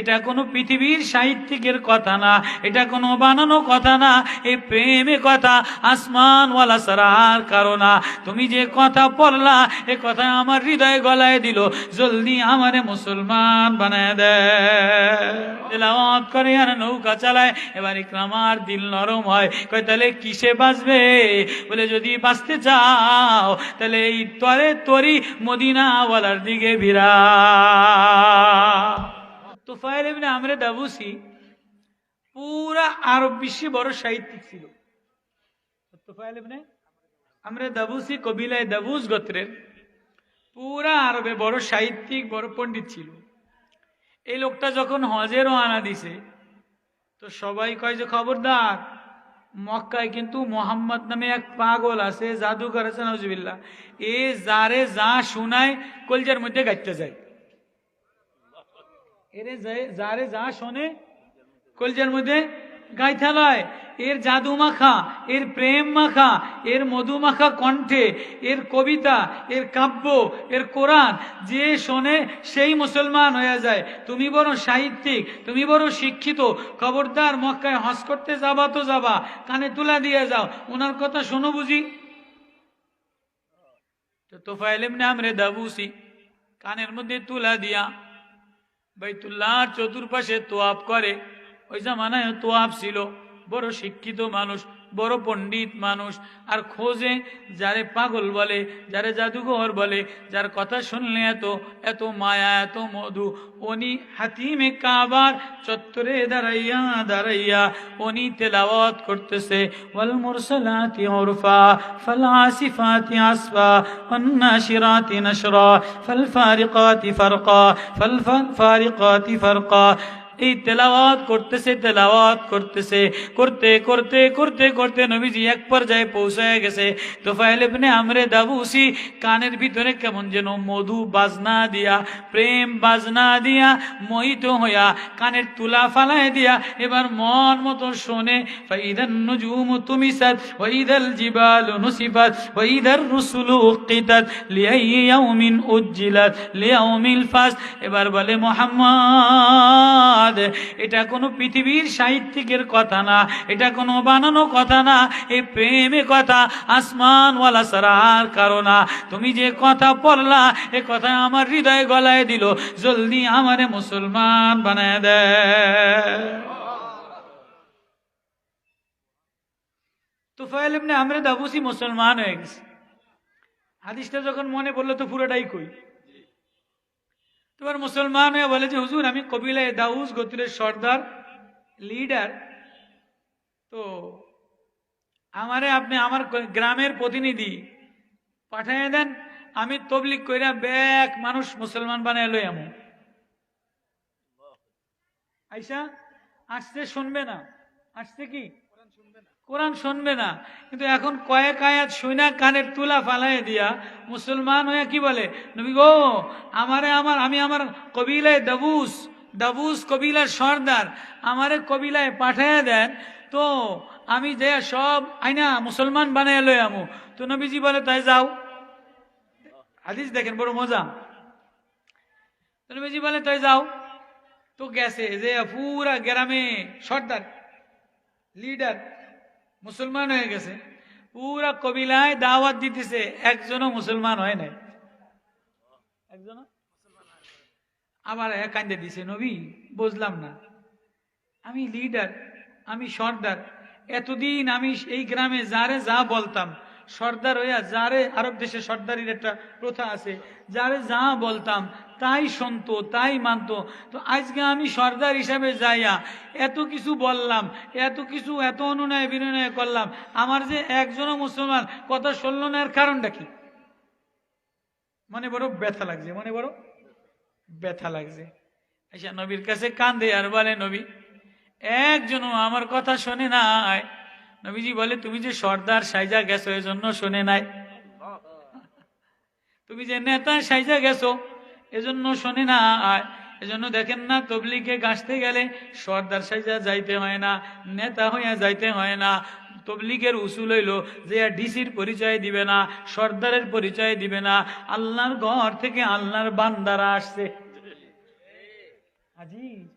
এটা কোনো পৃথিবীর সাহিত্যিকের কথা না, এটা কোনো বানানো কথা না, এ প্রেমে কথা আসমানওয়ালা সারার কারণ। না তুমি যে কথা পড়লা এ কথা আমার হৃদয় গলায় দিল, জলদি আমারে মুসলমান বানায় তেলাওয়াত করে আর নৌকা চালায়, এবার ইকরামার দিল নরম হয়। কয়, তাহলে কিসে বাঁচবে? বলে, যদি বাঁচতে চাও, তাহলে এই তরে তরি মদিনাওয়ালার দিকে ভিড়া। তোফাইল ইবনে আমরে দাবুসি পুরা আরব বিশ্বে বড় সাহিত্যিক ছিল। তোফাইল ইবনে আমরে দাবুসি কবিলায় দাবুস গোত্রের পুরা আরবে বড় সাহিত্যিক, বড় পণ্ডিত ছিল। এই লোকটা যখন হজেরও আনা দিছে, তো সবাই কয় যে, খবরদার, মক্কায় কিন্তু মোহাম্মদ নামে এক পাগল আছে, জাদুঘর আছে নজবিল্লা এ যারে যা শোনায় কলজার মধ্যে গাইতে যায়। এরে যারে যা শোনে, কলজার মধ্যে গাইথালয় এর জাদু মাখা, এর প্রেম মাখা, এর মধু মাখা কণ্ঠে, এর কবিতা, এর কাব্য, এর কোরআন, যে শোনে সেই মুসলমান হয়ে যায়। তুমি বড় সাহিত্যিক, তুমি বড় শিক্ষিত, খবরদার মক্কায় হজ করতে যাবা তো যাবা, কানে তুলা দিয়ে যাও। ওনার কথা শোনো বুঝি। তো তোফাইল এমনি আমরে দাবুসি, কানের মধ্যে তুলা দিয়া। বাইতুল্লাহর চতুর্পাশে তোয়াপ করে। ওই জামানায় তোয়াপ ছিল। বড় শিক্ষিত মানুষ। বড় পণ্ডিত মানুষ। আর খোঁজে যারে পাগল বলে, যারে জাদুঘর বলে, যার কথা শুনলে এত এত মায়া, এত মধু। উনি হাতিমে কাবার চত্বরে দাঁড়াইয়া দাঁড়াইয়া উনি তেলাওয়াত করতেছে। ওয়াল মুরসালাতি উরফা, ফাল আসিফাতি আসফা, ওয়ান ফারকা ফাল ফারিকাতি ফারকা। এই তেলাওয়াত করতেছে তেলাওয়াত করতেছে। করতে করতে করতে করতে নবীজি এক পর্যায়ে পৌঁছায় গেছে। তো ফাইলেবনে আমরে দাবুসি কানের ভিতরে কেমন যেন মধু বাজনা দিয়া, প্রেম বাজনা দিয়া, মোহিত হইয়া, কানের তুলা ফালায় দিয়া, এবার মন মতো শোনে, ফাইদান নুজুম তুমিসাত, ওয়াইদাল জিবালু নুসিফাত, ওয়াইদার রুসুলু উকিতাত লিয়াইয়াউমিন উজ্জিলাত, লিয়াউমিল ফাস। এবার বলে, মোহাম্মদ এটা কোনো পৃথিবীর সাহিত্যিকের কথা না, এটা কোনো বানানো কথা না এই প্রেমে কথা আসমানওয়ালা সারার কারণ। না তুমি যে কথা পড়লা এ কথা আমার হৃদয় গলায় দিল, জলদি আমারে মুসলমান বানায় দেয় তুফাইল ইবনে আমরে দাবুসি মুসলমান হয়ে গেছে। হাদিসটা যখন মনে পড়ল তো পুরোটাই কই? তোমার মুসলমান হয়ে বলে যে, হুজুর, আমি কবিলায় দাউস গোত্রের সর্দার, লিডার। তো আমারে আপনি আমার গ্রামের প্রতিনিধি পাঠিয়ে দেন, আমি তবলিক কইরা ব্যাক মানুষ মুসলমান বানায় লই আমু। আইসা আসতে শুনবে না। আসতে কি? কোরআন শুনবে না। কিন্তু এখন কয়েক আয়াত শুনা কানের তুলা ফালাই দিয়া মুসলমান হয়ে কি বলে? নবী গো, আমারে আমার, আমি আমার কবিলায় দাবুস দাবুস কবিলার সর্দার, আমারে কবিলায় পাঠিয়ে দেন, তো আমি যে সব আইনা মুসলমান বানায় লই আমু। তো নবীজি বলে, তাই যাও। হাদিস দেখেন, বড় মজা। তো নবীজি বলে, তাই যাও। তো গেছে যে পুরা গ্রামে সর্দার, লিডার মুসলমান হয়ে গেছে। পুরা কবিলায় দাওয়াত দিতেছে, একজনও মুসলমান হয় নাই। একজন আবার এক কান্দে দিছে, নবী, বুঝলাম না। আমি লিডার আমি সর্দার। এতদিন আমি এই গ্রামে যারে যা বলতাম সর্দার হইয়া যারে আরব দেশে সর্দারির একটা প্রথা আছে, যারে যা বলতাম তাই শুনতো, তাই মানতো। তো আজকে আমি সর্দার হিসাবে যাইয়া এত কিছু বললাম, এত কিছু, এত অনুনয় বিনয় করলাম, আমার যে একজনও মুসলমান কথা শুনল না, এর কারণটা কি? মনে বড় ব্যথা লাগছে, মনে বড় ব্যথা লাগছে। আচ্ছা নবীর কাছে কান্দে আর বলে, নবী, একজনও আমার কথা শোনে নাই। নবীজি বলে, তুমি যে সর্দার সাইজা গেছো, এজন্য শোনে নাই। তুমি যে নেতা সাইজা গেছো, এজন্য শোনে না। এজন্য দেখেন না তবলিকে গাছতে গেলে সর্দার সাইজা যাইতে হয় না, নেতা হইয়া যাইতে হয় না। তবলিকের উসুল হইল যে ডিসির পরিচয় দিবে না, সর্দারের পরিচয় দিবে না। আল্লাহর ঘর থেকে আল্লাহর বান্দারা আসছে। আজিজ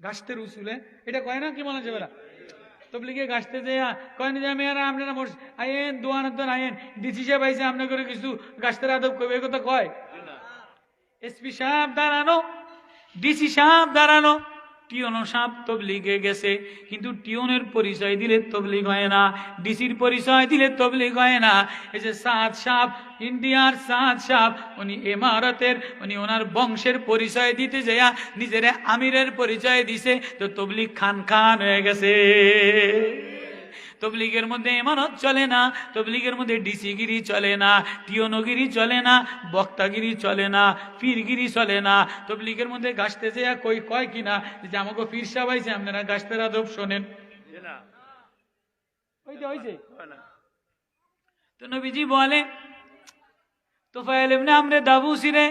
গাছতের উসুলে, এটা কয় না, কি মনে হচ্ছে বেলা তবলিগে গাছতে যাইয়া কয় না যে মেয়েরা আপনারা আইন দোয়ানের দোয়ান আইন ডিসি সাহেব আইসে আপনার করে কিছু গাছতে আদব কবে এ কথা কয়? এসপি সাহেব দাঁড়ানো ডিসি সাহেব দাঁড়ানো। টিওনো সাপ তবলিগে গেছে। কিন্তু টিওনের পরিচয় দিলে তবলিগ হয় না, ডিসির পরিচয় দিলে তবলিগ হয় না। এই যে সাত সাপ, ইন্ডিয়ার সাত সাপ, উনি এমারতের, উনি ওনার বংশের পরিচয় দিতে যাইয়া নিজের আমিরের পরিচয় দিছে, তো তবলিগ খান খান হয়ে গেছে। তবলিগের মধ্যে এমানত চলে না তবলিগের মধ্যে ডিসিগিরি চলে না টিয়নগিরি চলে না বক্তাগিরি চলে না পীরগিরি চলে না তবলিগের মধ্যে গাছতে যে কই কয় কিনা যে আমাকে পীর সাহেব আইছে আপনারা গাছতের আদব শোনেন। তো নবীজি বলে তোফায়েল ইবনে আমরে দাবুসি রে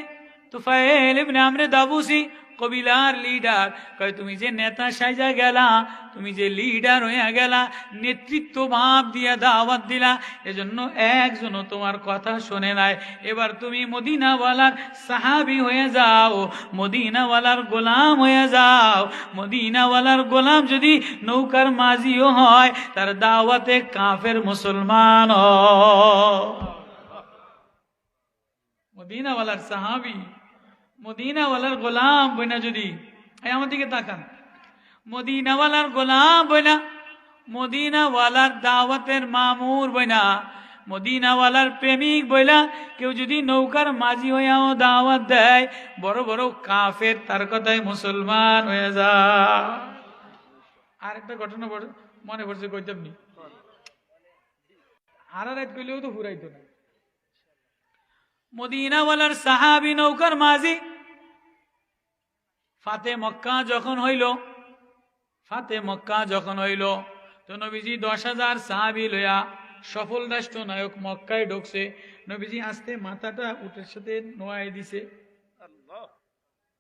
তোফায়েল ইবনে আমরে দাবুসি কবিলার লিডার কয়, তুমি যে নেতা সাইজা গেলা, তুমি যে লিডার হইয়া গেলা, নেতৃত্ব ভাব দিয়া দাওয়াত দিলা, এজন্য একজনও তোমার কথা শোনে নাই। এবার তুমি মদিনাওয়ালার সাহাবি হয়ে যাও, মদিনাওয়ালার গোলাম হয়ে যাও। মদিনাওয়ালার গোলাম যদি নৌকার মাঝিও হয়, তার দাওয়াতে কাফের মুসলমান মদিনাওয়ালার সাহাবি মদিনাওয়ালার গোলাম বইনা যদি। আমার দিকে তাকান। মদিনাওয়ালার গোলাম বইনা। মদিনাওয়ালার দাওয়াতের মামুর বইনা। মদিনাওয়ালার প্রেমিক বইলা। কেউ যদি নৌকার মাঝি হইয়াও দাওয়াত দেয়, বড় বড় কাফের তার কথায় মুসলমান হয়ে যা। আর একটা ঘটনা মনে পড়ছে কইতামনি আর তো ফুরাইতো না। মদিনাওয়ালার সাহাবি নৌকার মাঝি ফাতে মক্কা যখন হইল ফাতে মক্কা যখন হইল তো নবীজি দশ হাজার সাহাবি লইয়া সফল রাষ্ট্র নায়ক মক্কায় ঢুকছে। নবীজি আস্তে মাথাটা উটের সাথে নোয়াই দিছে।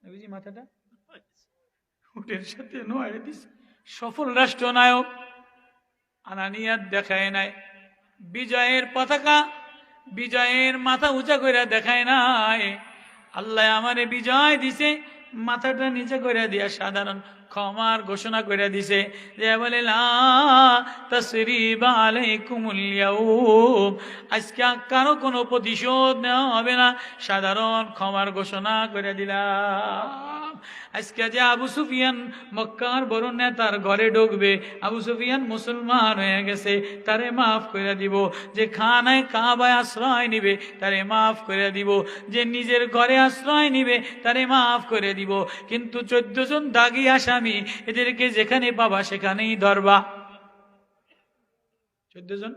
নবীজি মাথাটা উটের সাথে নোয়াই দিছে। সফল রাষ্ট্র নায়ক আনানিয়াত দেখায় নাই বিজয়ের পতাকা বিজয়ের মাথা উঁচা করে দেখায় নাই। আল্লাহ আমারে বিজয় দিছে মাথাটা নিচে করে দিয়া সাধারণ ক্ষমার ঘোষণা করে দিছে যে, বলে আজকে কারও কোনো প্রতিশোধ নেওয়া হবে না। সাধারণ ক্ষমার ঘোষণা করে দিলাম। আজকে যে আবু সুফিয়ান মক্কার বড় নেতার ঘরে ঢুকবে, আবু সুফিয়ান মুসলমান হয়ে গেছে, তারে মাফ করে দিব। যে খানায় কাবায় আশ্রয় নিবে, তারে মাফ করে দিব। যে নিজের ঘরে আশ্রয় নিবে, তারে মাফ করে দিব। কিন্তু চোদ্দ জন দাগি আসামি এদেরকে যেখানে পাবা সেখানেই ধরবা। চোদ্দ জন?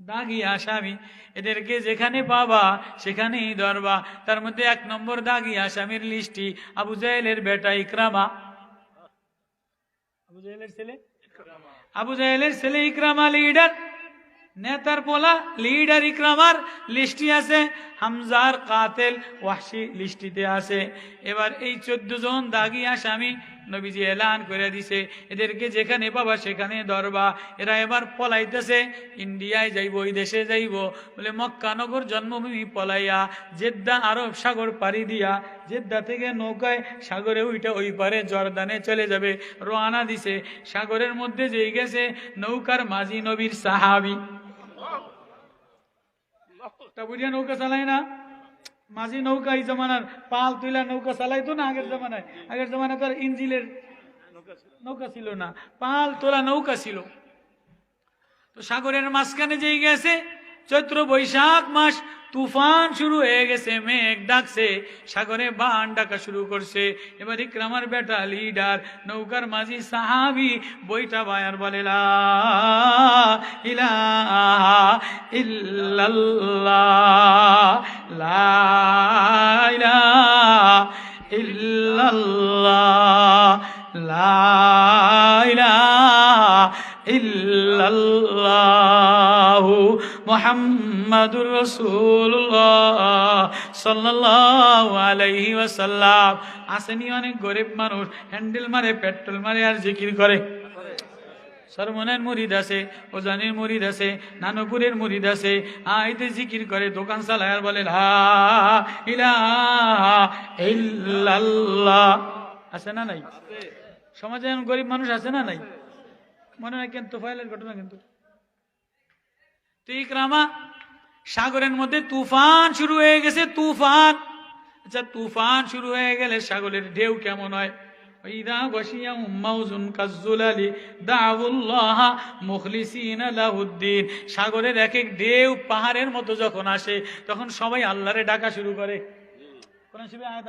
দাগি আসামি। এদেরকে যেখানে পাবা, সেখানেই ধরবা। তার মধ্যে এক নম্বর দাগি আসামির লিস্টি আবু জাহেলের বেটা ইকরামা। আবু জাহেলের ছেলে? আবু জাহেলের ছেলে ইকরামা লিডার নেতার পোলা লিডার ইকরামার লিস্টি আছে। হামজার কাতেল ওয়াসি লিস্টিতে আছে। এবার এই চোদ্দ জন দাগি আসামি নবীজি এলান করে দিছে, এদেরকে যেখানে পাবা সেখানে ধরবা। এরা এবার পলাইতেছে, ইন্ডিয়ায় যাইব ওই দেশে যাইব। বলে মক্কানগর জন্মভূমি পলাইয়া, জেদ্দা আরব সাগর পাড়ি দিয়া, জেদ্দা থেকে নৌকায় সাগরে ওইটা ওই পারে জর্দানে চলে যাবে। রোয়ানা দিছে, সাগরের মধ্যে যেই গেছে নৌকার মাঝি নবীর সাহাবি। তা বুঝিয়া নৌকা চালায় না? মাঝি নৌকা এই জমানার পাল তুলা নৌকা চালাইতো না আগের জমানায়? আগের জমানায় তো আর ইঞ্জিলের নৌকা ছিল না। পাল তোলা নৌকা ছিল। তো সাগরের মাঝখানে যেই গেছে, চৈত্র বৈশাখ মাস তুফান শুরু হয়ে গেছে, মেঘ ডাকছে, সাগরে বান ডাকা শুরু করছে। এবার ইকরামার বেটা লিডার নৌকার মাঝি সাহাবি বইটা বায়ার বলে, লা ইলাহা মুহাম্মাদুর রাসূলুল্লাহ সাল্লাল্লাহু আলাইহি ওয়াসাল্লাম আসেনি অনেক গরিব মানুষ হ্যান্ডেল মারে পেট্রোল মারে আর জিকির করে। সরমনের মুরিদ আছে, ওজানের মুরিদ আছে, নানপুরের মুরিদ আছে। আইতে জিকির করে, দোকান চালায় আর বলে আছে না নাই? সমাজে গরিব মানুষ আছে না নাই? মনে হয় কেন তোফাইলের ঘটনা কিন্তু। রামা? সাগরের মধ্যে তুফান শুরু হয়ে গেছে, তুফান। আচ্ছা তুফান শুরু হয়ে গেলে সাগরের ঢেউ কেমন হয়? সাগরের এক এক ঢেউ পাহাড়ের মতো যখন আসে, তখন সবাই আল্লাহরে ডাকা শুরু করে।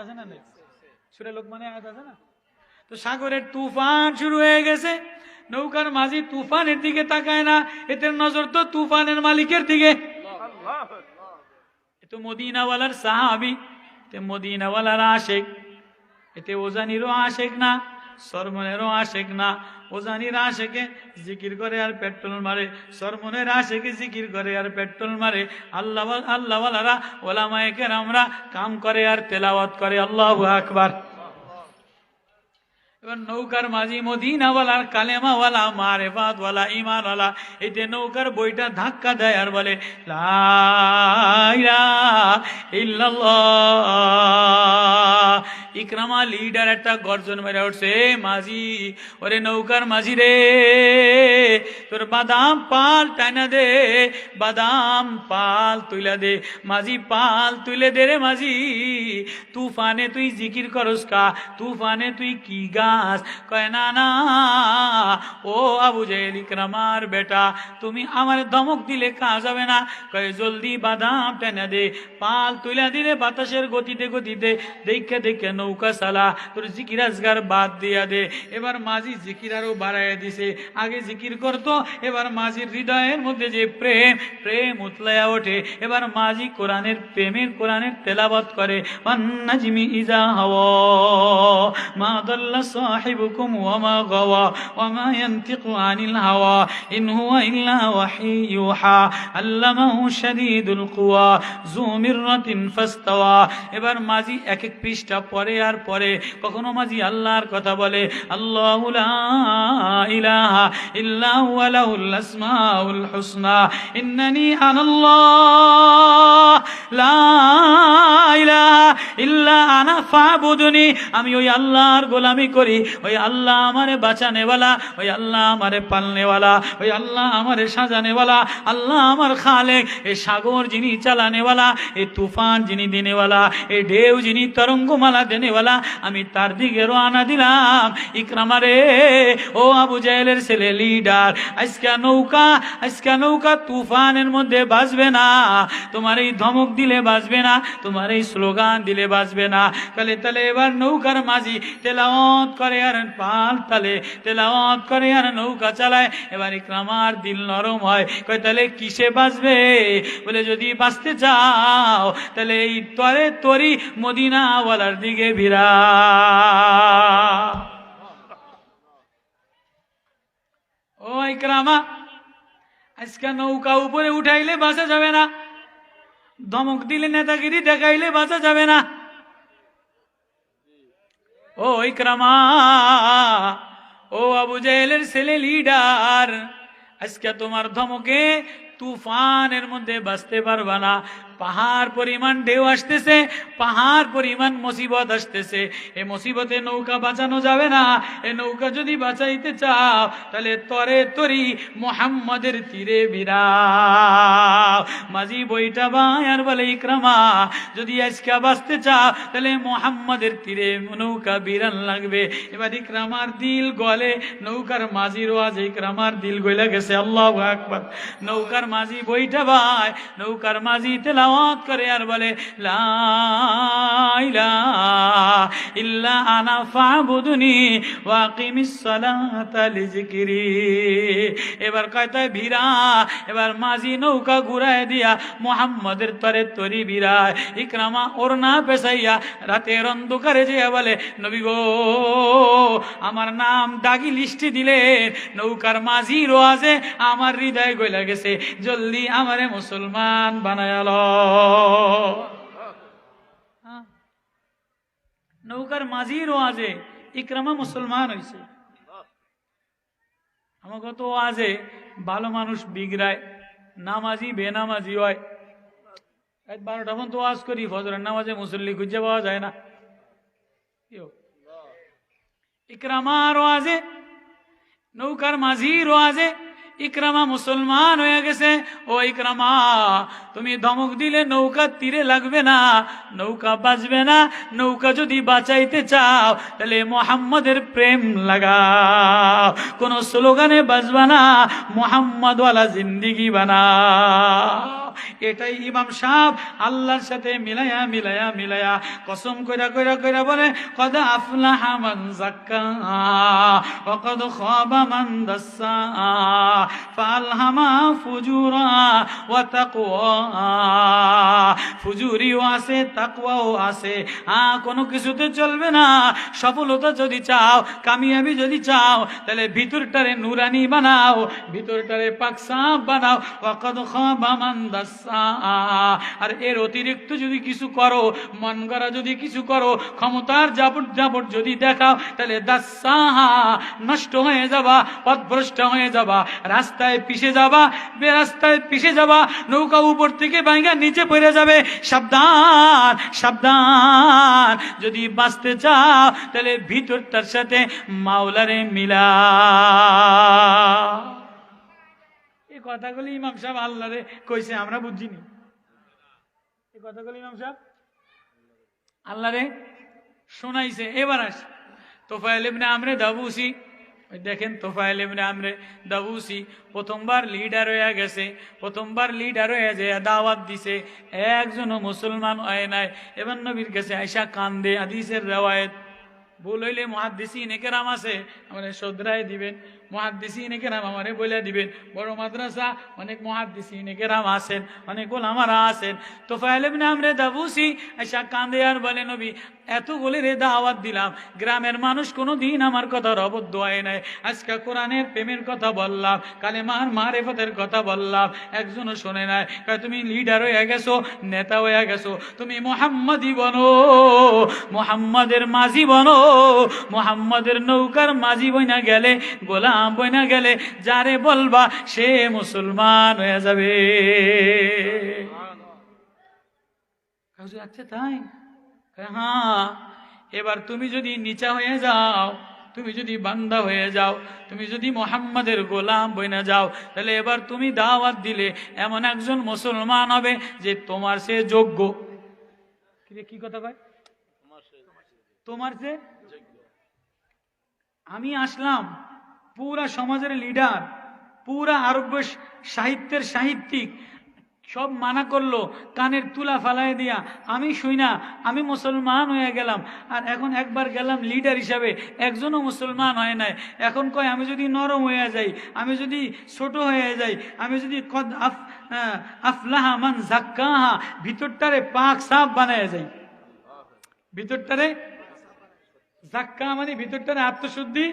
আছে না সুরে আছে না? তো সাগরের তুফান শুরু হয়ে গেছে, নৌকার মাঝি তুফানের দিকে তাকায় না, এদের নজর তো তুফানের মালিকের দিকে। এ তো মদিনাওয়ালার সাহাবি তে মদিনাওয়ালার আশেক। এতে ওজানিরও আশেক না, সরমনেরও আশেক না। ওজানির আশেকে জিকির করে আর পেট্রোল মারে, সরমনের আশেকে জিকির করে আর পেট্রোল মারে। আল্লাহ আল্লাহওয়ালারা ওলামায়কের আমরা কাম করে আর তেলাওয়াত করে। আল্লাহ আকবার। এবার নৌকার মাঝি মদিনাওয়ালার কালেমাওয়ালা মারেফাতওয়ালা ইমানওয়ালা এতে নৌকার বইটা ধাক্কা দেয় আর বলে, লা ইল্লাল্লাহ। ইকরামা লিডার একটা গর্জন মেরে উঠছে, মাঝি, ওরে নৌকার মাঝি রে, তোর বাদাম পাল টাইনা দে, বাদাম পাল তুইলা দে, মাঝি পাল তুলে দে রে মাঝি, তুফানে তুই জিকির করস কা, তুফানে তুই কি গাছ কয়, না না, ও আবু জেল ইকরামার বেটা, তুমি আমার ধমক দিলে কাজ হবে না। কয়, জলদি বাদাম টেনে দে, পাল তুইলা দিলে বাতাসের গতিতে গতিতে, দেখে দেখে নৌকা সালা তোর জিকির বাদ দিয়া দে। এবার মাঝি জিকির আরও বাড়াইয়া দিছে। আগে জিকির করতো, এবার মাঝির হৃদয়ের মধ্যে যে প্রেম প্রেম উতলাইয়া ওঠে। এবার মাঝি কোরআনের প্রেমের কোরআনের তেলাবত করে। ওয়ান্নাজমি ইজা হাওয়া ওয়া মা গাওয়া, ওয়া মা ইয়ানতিকু আনিল হাওয়া, ইন হুয়া ইল্লা ওয়াহি ইউহা। আল্লামাহু শাদীদুল কুওয়া যু মিররাতিন ফাস্তাওয়া। এবার মাঝি এক এক পৃষ্ঠা পরে আর পরে। কখনো মাঝি আল্লাহর কথা বলে, আল্লাহু আমি ওই আল্লাহর গোলামি করি। ওই আল্লাহ আমারে বাঁচানেওয়ালা, ওই আল্লাহ আমারে পালনেওয়ালা, ওই আল্লাহ আমারে সাজানেওয়ালা, আল্লাহ আমার খালেক, এ সাগর যিনি চালানেওয়ালা, এ তুফান যিনি দিনেওয়ালা, এ ঢেউ যিনি তরঙ্গমালা দেনেওয়ালা আমি তার দিকে রওনা দিলাম। ইকরামারে, ও আবু জাহেলের ছেলে লিডার আজকা নৌকা আজকা নৌকা তুফানের মধ্যে বাজবে না। তোমার এই ধমক দিলে বাজবে না, তোমার এই স্লোগান দিলে বাজবে না। তাহলে তাহলে এবার নৌকার মাঝি তেলাওয়াত করে আর পাল তালে, তেলাওয়াত করে আর নৌকা চালায়। এবার ইকরামার দিল নরম হয়, কয় তাহলে কিসে বাঁচবে বলে, যদি বাঁচতে চাও তাহলে এই তরে তরি মদিনাওয়ালার দিকে ভিড়া ও ইকরামা আজকে নৌকা উপরে উঠাইলে বাঁচা যাবে না ধমক দিলে নেতাগিরি দেখাইলে বাঁচা যাবে না ও ইকরামা ও আবু জাহেলের ছেলে লিডার আজকে তোমার ধমকে তুফানের মধ্যে বাঁচতে পারবা না পাহাড় পরিমাণ ঢেউ আসতেছে, পাহাড় পরিমাণ মুসিবত আসতেছে। এই মুসিবতে নৌকা বাঁচানো যাবে না। এই নৌকা যদি বাঁচাইতে চাও, তাহলে তরে তরি মোহাম্মদের তীরে বিরাও। মাঝি বইটা বাই আর বলে, ইকরামা, যদি আজকে বাঁচতে চাও, তাহলে মোহাম্মদের তীরে নৌকা বিরান লাগবে। এবার ইকরামার দিল গলে, নৌকার মাঝিরও আজ ইকরামার দিল গইলা গেছে। আল্লাহ আকবার। নৌকার মাঝি বইটা ভাই নৌকার মাঝি তেলাওয়াত করে আর বলে, লা ইলাহা ইল্লা আনা ফাবুদুনি ওয়াকিমিস সালাতা লিজিকরি এবার কয়তায় ভিড়া এবার মাঝি নৌকা ঘুরায় দিয়া মোহাম্মদের তরে তরি বিরায়। ইকরামা ওর না পেশাইয়া রাতের অন্ধকারে যে বলে, নবী গো, আমার নাম দাগি লিস্টে দিলে, নৌকার মাঝি রোয়াজে আমার হৃদয় গইলা গেছে। জলদি আমারে মুসলমান বানায়াল নৌকার মাঝি রোয়াজে ইকরামা মুসলমান হইছে আমাকে তো আজে ভালো মানুষ বিগড়ায় নামাজি বেনামাজি হয় রাত বারোটা পর্যন্ত ওয়াজ করি ফজরের নামাজে মুসল্লি খুঁজে পাওয়া যায় না কি হোক? ইকরামার ওয়াজে নৌকার মাঝির ওয়াজে ইকরামা মুসলমান হয়ে গেছে। ও ইকরামা, তুমি ধমক দিলে নৌকা তীরে লাগবে না, নৌকা বাঁচবে না, নৌকা যদি বাঁচাইতে চাও, তাহলে মোহাম্মদের প্রেম লাগাও। কোন স্লোগানে বাঁচবা না, মোহাম্মদওয়ালা জিন্দিগি বানাও। এটাই ইমাম সাহ আল্লাহর সাথে মিলায়া মিলায়া মিলায়া কসম কইরা কইরা কইরা বলে, কদ মান ওয়া কদ খাবা মান দাসসা ফালহামা ফুজুরা ওয়া তাকওয়া। ফুজুরিও আছে, তাকওয়াও আছে, আ, কোনো কিছুতে চলবে না। সফলতা যদি চাও, কামিয়াবি যদি চাও, তাহলে ভিতরটারে নুরানি বানাও, ভিতরটারে পাকসাপ বানাও। ওয়াকাদ খাবা মান আর এর অতিরিক্ত যদি কিছু করো মন করা যদি কিছু করো, ক্ষমতার জাপট জাপট যদি দেখাও, তাহলে দাসসাহা নষ্ট হয়ে যাবা, পথভ্রষ্ট হয়ে যাবা, রাস্তায় পিছে যাবা, বেরাস্তায় পিছে যাবা, নৌকা উপর থেকে বাইঙ্গা নিচে পড়ে যাবে। সাবধান সাবধান। যদি বাঁচতে চাও, তাহলে ভিতরটার সাথে মাওলারে মিলা। কথাগুলি ইমাম সাহেব আল্লাহরে কইছে, আমরা বুঝিনি। এই কথাগুলি ইমাম সাহেব আল্লাহরে শোনাইছে। এবার আস। তোফাইল ইবনে আমরে দাবুসি। দেখেন তোফাইল ইবনে আমরে দাবুসি প্রথমবার লিডার হয়ে গেছে, প্রথমবার লিডার হয়ে যে দাওয়াত দিছে। একজনও মুসলমান হয় নাই। এবার নবীর কাছে আয়সা কান্দে আদিসের রেওয়ায়ত। ভুল হইলে মহাদ্দেশি নেকেরাম আছে আমাদের শ্রদ্ধায় দিবেন। মহাদ্দেশি কেরাম আমারে বলে দিবেন। বড় মাদ্রাসা, অনেক মহাদ্দেশি কেরাম আসেন অনেক ওলামারা আসেন তো ফাইলেবনে আমরে দাবুসি আশা কান্দে আর বলে, নবী এত বলে রে দাওয়াত দিলাম। গ্রামের মানুষ কোনো দিন আমার কথার হয় নাই আজকে কোরআনের প্রেমের কথা বললাম কালেমার মারেফতের কথা বললাম একজনও শোনে নাই। কয় তুমি লিডার হয়ে গেছো নেতা হয়ে গেছো তুমি মোহাম্মদই বনো মোহাম্মদের মাঝি বনো মোহাম্মদের নৌকার মাঝি বইনা গেলে গোলাম বইনা গেলে যারে বলবা সে মুসলমান হয়ে যাবে। আচ্ছা তাই? হ্যাঁ এবার তুমি যদি নিচা হয়ে যাও, তুমি যদি বান্দা হয়ে যাও, তুমি যদি মোহাম্মদের গোলাম বইনা যাও, তাহলে এবার তুমি দাওয়াত দিলে এমন একজন মুসলমান হবে যে তোমার সে যোগ্য। কি কথা ভাই তোমার যে আমি আসলাম পুরা সমাজের লিডার পুরা আরব্য সাহিত্যের সাহিত্যিক সব মানা করল, কানের তুলা ফালাই দিয়া। আমি শুই না, আমি মুসলমান হয়ে গেলাম। আর এখন একবার গেলাম লিডার হিসাবে, একজনও মুসলমান হয় নাই। এখন কয়, আমি যদি নরম হয়ে যাই, আমি যদি ছোট হয়ে যাই, আমি যদি কদ আফ আফলাহা মান জাক্কাহা, ভিতরটারে পাক সাপ বানায় যাই। ভিতরটারে জাক্কা মানে ভিতরটারে আত্মশুদ্ধি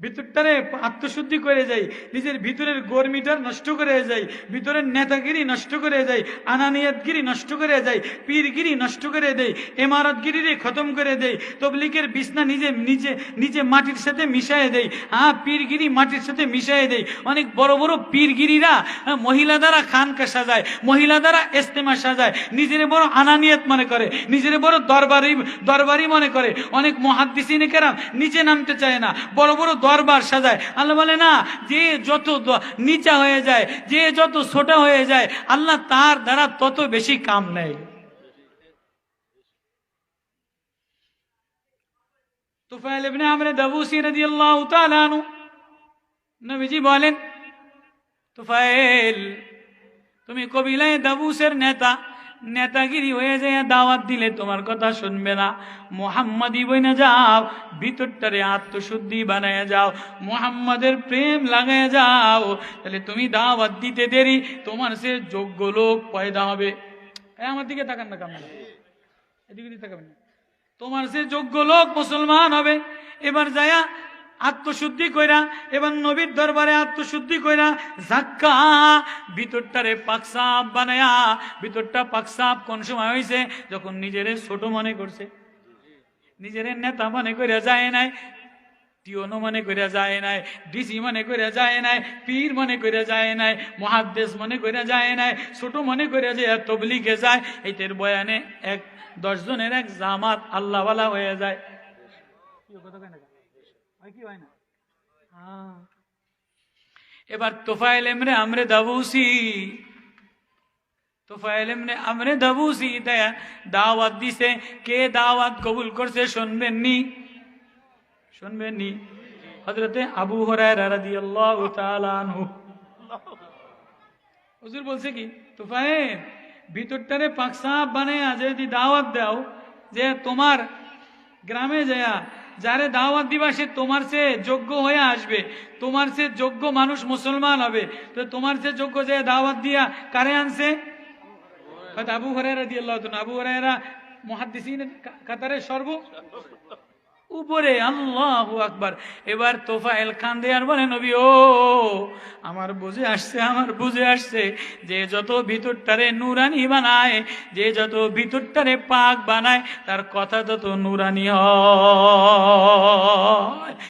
ভিতরটারে আত্মশুদ্ধি করে যাই নিজের ভিতরের গরমিটার নষ্ট করে যাই ভিতরের নেতাগিরি নষ্ট করে যাই আনানিয়াতগিরি নষ্ট করে যাই পীরগিরি নষ্ট করে দেই এমারতগিরি খতম করে দেই তবলিকের বিছনা নিজে নিজে নিজে মাটির সাথে মিশায় দেই হ্যাঁ পীরগিরি মাটির সাথে মিশায় দেই অনেক বড় বড় পীরগিরিরা মহিলা দ্বারা খানকা সাজায়, মহিলা দ্বারা এস্তেমা সাজায়, নিজের বড় আনানিয়ত মনে করে, নিজের বড় দরবারি দরবারি মনে করে। অনেক মহাদ্দিসিনে কেরাম নিচে নামতে চায় না, বড় বড় দরবার সাজায়। আল্লাহ বলে, না, যে যত নিচা হয়ে যায়, যে যত ছোট হয়ে যায়, আল্লাহ তার দ্বারা তত বেশি কাম নেয়। তুফাইল বলেন তুমি কবিলায় দাবুসের নেতা নেতাগিরি হয়ে যায় দাওয়াত দিলে তোমার কথা শুনবে না। মোহাম্মদই বইনা যাও ভিতরটারে আত্মশুদ্ধি বানায় যাও। মোহাম্মদের প্রেম লাগায় যাও। তাহলে তুমি দাওয়াত দিতে দেরি তোমার সে যোগ্য লোক পয়দা হবে। এ, আমার দিকে তাকান না কামনা এদিকে তাকাবেন না। তোমার সে যোগ্য লোক মুসলমান হবে। এবার যায়া আত্মশুদ্ধি কইরা এবার নবীর দরবারে আত্মশুদ্ধি কইরা, ঝাক্কা, ভিতরটারে পাকসাপ বানায়া, ভিতরটা পাকসাপ কোন সময় হয়েছে যখন নিজেরে ছোট মনে করছে। নিজেরে নেতা মনে করে যায় নাই, টিওনো মনে করে যায় নাই, ডিসি মনে করে যায় নাই, পীর মনে করে যায় নাই, মহাদ্দেশ মনে করে যায় নাই, ছোট মনে করে যে তবলিগে যায়, এইটার বয়ানে এক দশজনের এক জামাত আল্লাহওয়ালা হয়ে যায়। কথা এবার তোফাইল এমরে আমরে দাবুসি তোফাইল এমরে আমরে দাবুসি দেয়া দাওয়াত দিছে কে দাওয়াত কবুল করছে শুনবেন নি শুনবেন নি হজরতে আবু হরায়রা রাদিয়াল্লাহু তাআলা আনহু হুজুর বলছে কি তোফায়েল ভিতরটারে পাকসাপ বানায় যদি দাওয়াত দাও যে তোমার গ্রামে যায়া যারে দাওয়াত দিবা সে তোমার সে যোগ্য হয়ে আসবে। তোমার সে যোগ্য মানুষ মুসলমান হবে। তো তোমার সে যোগ্য যে দাওয়াত দিয়া কারে আনছে? আবু হরাই আবু হরাই মহাদিস কাতারের সর্ব উপরে, আল্লাহ আকবার। এবার তোফায়েল খান দেয়ার বলে, নবী, ও, আমার বুঝে আসছে, আমার বুঝে আসছে। যে যত ভিতরটারে নুরানি বানায়, যে যত ভিতরটারে পাক বানায়, তার কথা তত নুরানি হয়।